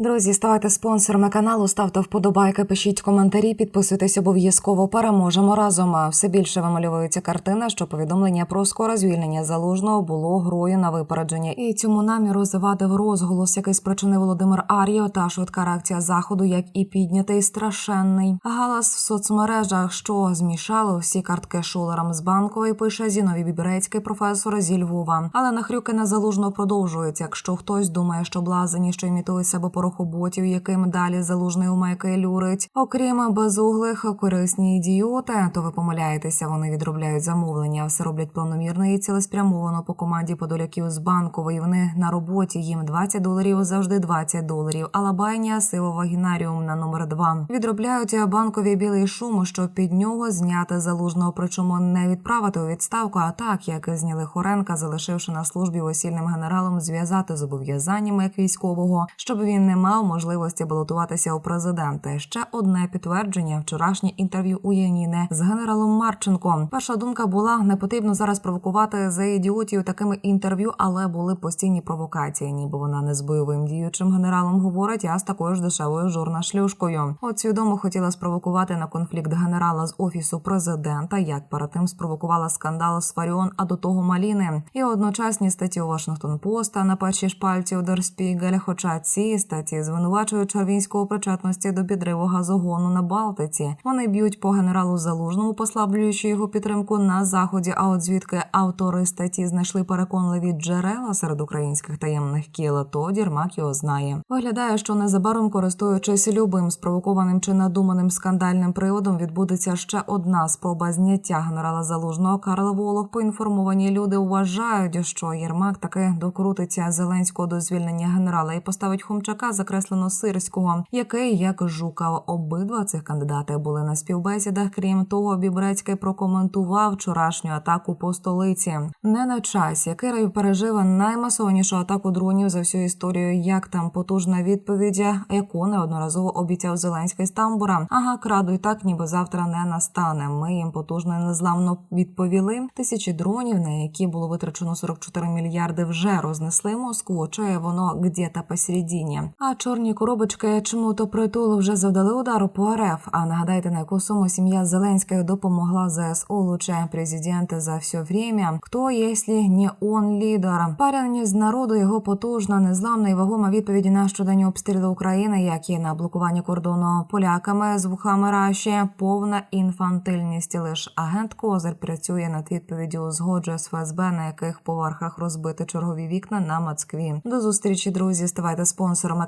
Друзі, ставайте спонсорами каналу, ставте вподобайки, пишіть коментарі, підписуйтесь обов'язково. Переможемо разом. Все більше вимальовується картина, що повідомлення про скоре звільнення залужного було грою на випередження. І цьому наміру завадив розголос, який спричинив Володимир Ар'єв та швидка реакція заходу, як і піднятий страшенний галас в соцмережах, що змішало всі картки шулерам з банкової. Пише Зіновій Біберецький, професор зі Львова. Але нахрюки на залужного продовжуються. Якщо хтось думає, що блазені, що імітують себе порохоботів, яким далі залужний у майки люрить, окрім безуглих, корисні ідіоти, то ви помиляєтеся. Вони відробляють замовлення, все роблять планомірно і цілеспрямовано по команді подоляків з банкової. Вони на роботі їм 20 доларів завжди 20 доларів. Алабайня сивовагінаріум на номер 2 Відробляють банкові білий шум, щоб під нього зняти залужного, причому не відправити у відставку, а так як зняли Хоренка, залишивши на службі весільним генералом, зв'язати зобов'язаннями як військового, щоб він не мав можливості балотуватися у президенти. Ще одне підтвердження вчорашнє інтерв'ю у Яніни з генералом Марченком. Перша думка була не потрібно зараз провокувати за ідіотів такими інтерв'ю, але були постійні провокації, ніби вона не з бойовим діючим генералом говорить, а з такою ж дешевою журнашлюшкою. От свідомо хотіла спровокувати на конфлікт генерала з офісу президента, як перед тим спровокувала скандал з Фаріон, а до того Маліни. І одночасні статті у Вашингтон Поста на першій шпальці у Spiegel, хоча ці статті звинувачують Червінського причетності до підриву газогону на Балтиці. Вони б'ють по генералу Залужному, послаблюючи його підтримку на заході. А от звідки автори статті знайшли переконливі джерела серед українських таємних кіл, то Дірмак його знає. Виглядає, що незабаром користуючись любим спровокованим чи надуманим скандальним приводом, відбудеться ще одна спроба зняття генерала Залужного. Карл Волох поінформовані люди вважають, що Єрмак таки докрутиться Зеленського до звільнення генерала і поставить Хомчака закреслено сирського, який як жукав. Обидва цих кандидати були на співбесідах. Крім того, Бібрецький прокоментував вчорашню атаку по столиці. Не на часі. Кирив пережив наймасовнішу атаку дронів за всю історію. Як там потужна відповідь, яку неодноразово обіцяв Зеленський з тамбура. Ага, крадуть так, ніби завтра не настане. Ми їм потужно і незламно відповіли. Тисячі дронів, на які було витрачено 44 мільярди, вже рознесли Москву. Чи воно где-то посередині. А чорні коробочки чому то притулу вже завдали удару по РФ. А нагадайте, на яку суму сім'я Зеленських допомогла ЗСУ лучше президента за все время. Хто, якщо не он лідер? З народу його потужна, незламна і вагома відповідь на щоденні обстріли України, як і на блокування кордону поляками з вухами Раші, повна інфантильність. Лиш агент Козир працює над відповіддю, узгоджує з ФСБ, на яких поверхах розбити чергові вікна на Москві. До зустрічі, друзі. Ставайте спонсорами